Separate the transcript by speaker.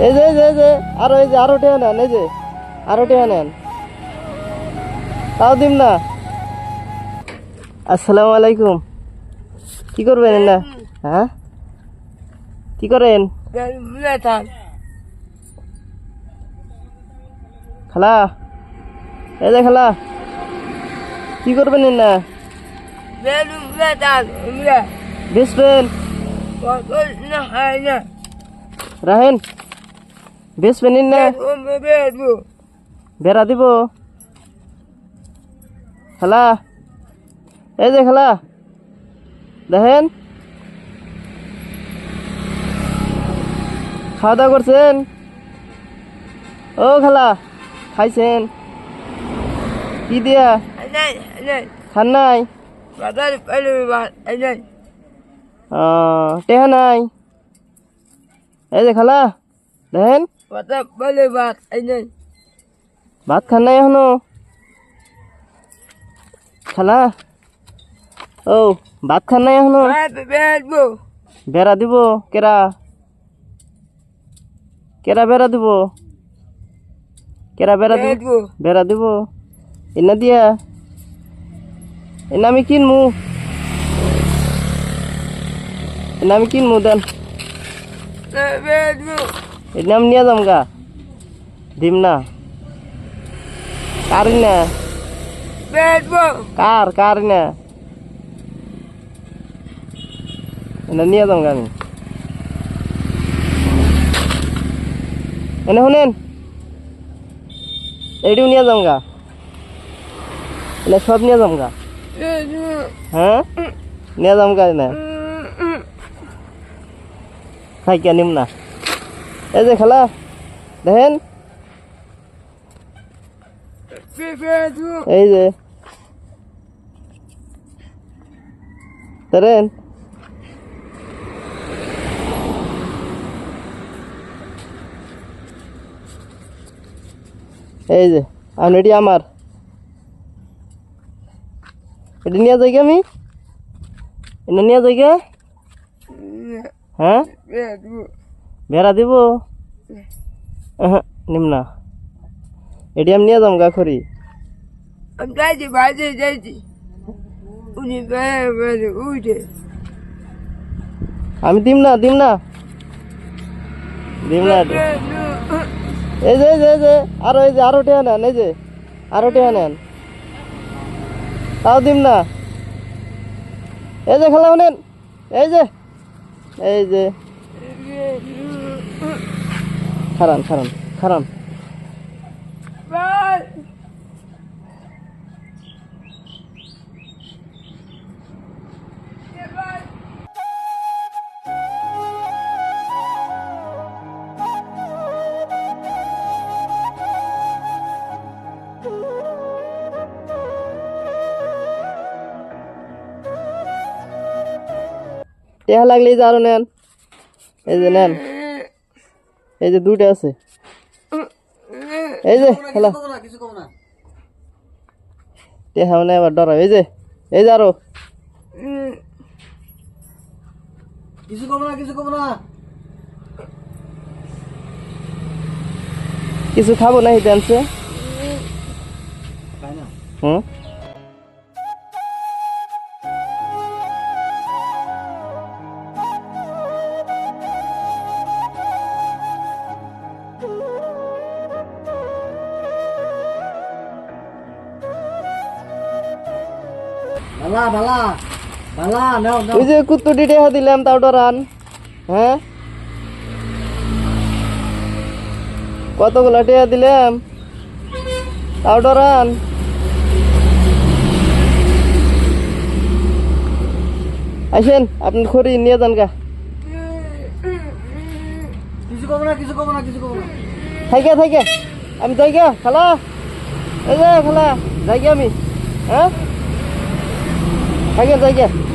Speaker 1: এই যে এই যে আরও এই যে আরও টেহা নেন এই যে আরও টেহা নেন। তাও দিম না? আসসালামু আলাইকুম। কি করবেন না হ্যাঁ? কি করেন? খালা এই যে খালা কি করবেন না বেসবেন রাহেন বেসবেন না। বেড়া দিব। খালা এই যে খালা। দেখেন খাওয়া দাওয়া করছেন? ও খালা খাইছেন। কি দিয়া? খান নাই? টেহা নাই। এই যে খালা দেখেন? ভাত খান নাই এখনও। খালা ও ভাত খান নাই এখনও। বেড়া দিব কেরা? কেরা বেড়া দিব? কেরা বেড়া দিব। বেড়া দিব। এনা দিয়া। এনা আমি কিনমু। এনা আমি কিনমু দেন এনা আমি নিয়ে যাম গা। দিম না। কার না? কার কার না? এনা নিয়ে যাম গা আমি। এনে শুনেন। এইটিও নিয়ে যাম গা। এনে সব নিয়ে যাম গা। হ্যাঁ নিয়ে যাম গা না খাইকে নিম না। এই যে খালা, দেখেন? এই যে। ধরেন। এই যে আর এটি আমার। এটি নিয়ে যাই আমি? এটা নিয়ে যাই হ্যাঁ? ভেড়া দিব। নিম না। এটি আমি নিয়ে যাম গা খড়ি।
Speaker 2: I'm daddy, daddy, daddy. উনি বেড়ে বেড়ে উঠে
Speaker 1: আমি দিম না দিম না। দিম না এই যে এই যে এই যে আরও এই যে আরও টেহা নেন এই যে আরও টেহা নেন। তাও দিম না। এই যে খেলা নেন। এই যে। এই যে খারান খারান খারান টেহা লাগলে এই যে আরও নেন। এই যে নেন। এই যে দুইটা আছে। এই যে খেলা। টেহা মানে আবার ডরা এই যে এই যে আরও।
Speaker 3: কিছু কব না কিছু কব না।
Speaker 1: কিছু খাব না হিতে আনছে
Speaker 3: খাই
Speaker 1: হুম?
Speaker 3: ভালা ভালা ভালা নাও নাও।
Speaker 1: ওই যে কুত্তুটি টেহা দিলাম তাও ডরান হ্যাঁ? কতগুলা টেহা দিলাম? তাও ডরান আসেন আপনি খড়ি নিয়ে যান গা।
Speaker 3: কিছু কব না কিছু কব না কিছু কব না।
Speaker 1: থাকে থাকে আমি যাই গা খালা। এই যে খালা যাই আমি। হ্যাঁ? থাকে যাই গিয়া